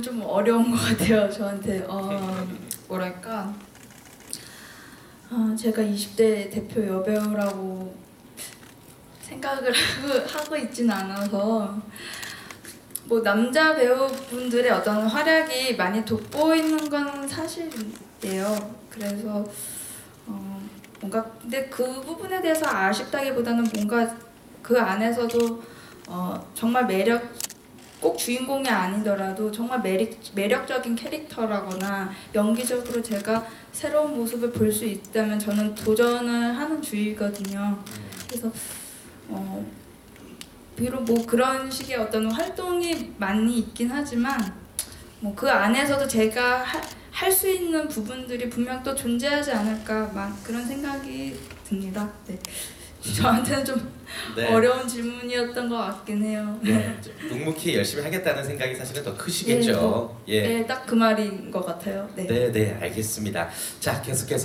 좀 어려운 것 같아요 저한테. 어, 뭐랄까. 아, 제가 20대 대표 여배우라고 생각을 하고, 하고 있진 않아서. 뭐 남자 배우분들의 어떤 활약이 많이 돋보이는 건 사실이에요. 그래서 어, 뭔가 근데 그 부분에 대해서 아쉽다기보다는 뭔가 그 안에서도 어, 정말 매력 꼭 주인공이 아니더라도 정말 매력, 매력적인 캐릭터라거나 연기적으로 제가 새로운 모습을 볼 수 있다면 저는 도전을 하는 주의거든요. 그래서 어, 비록 뭐 그런 식의 어떤 활동이 많이 있긴 하지만 뭐 그 안에서도 제가 할 수 있는 부분들이 분명 또 존재하지 않을까 막 그런 생각이 듭니다. 네. 저한테는 좀 네. 어려운 질문이었던 것 같긴 해요. 네. 좀 묵묵히 열심히 하겠다는 생각이 사실은 더 크시겠죠. 예. 네, 딱 그 말인 것 같아요. 네. 네, 네, 알겠습니다. 자, 계속해서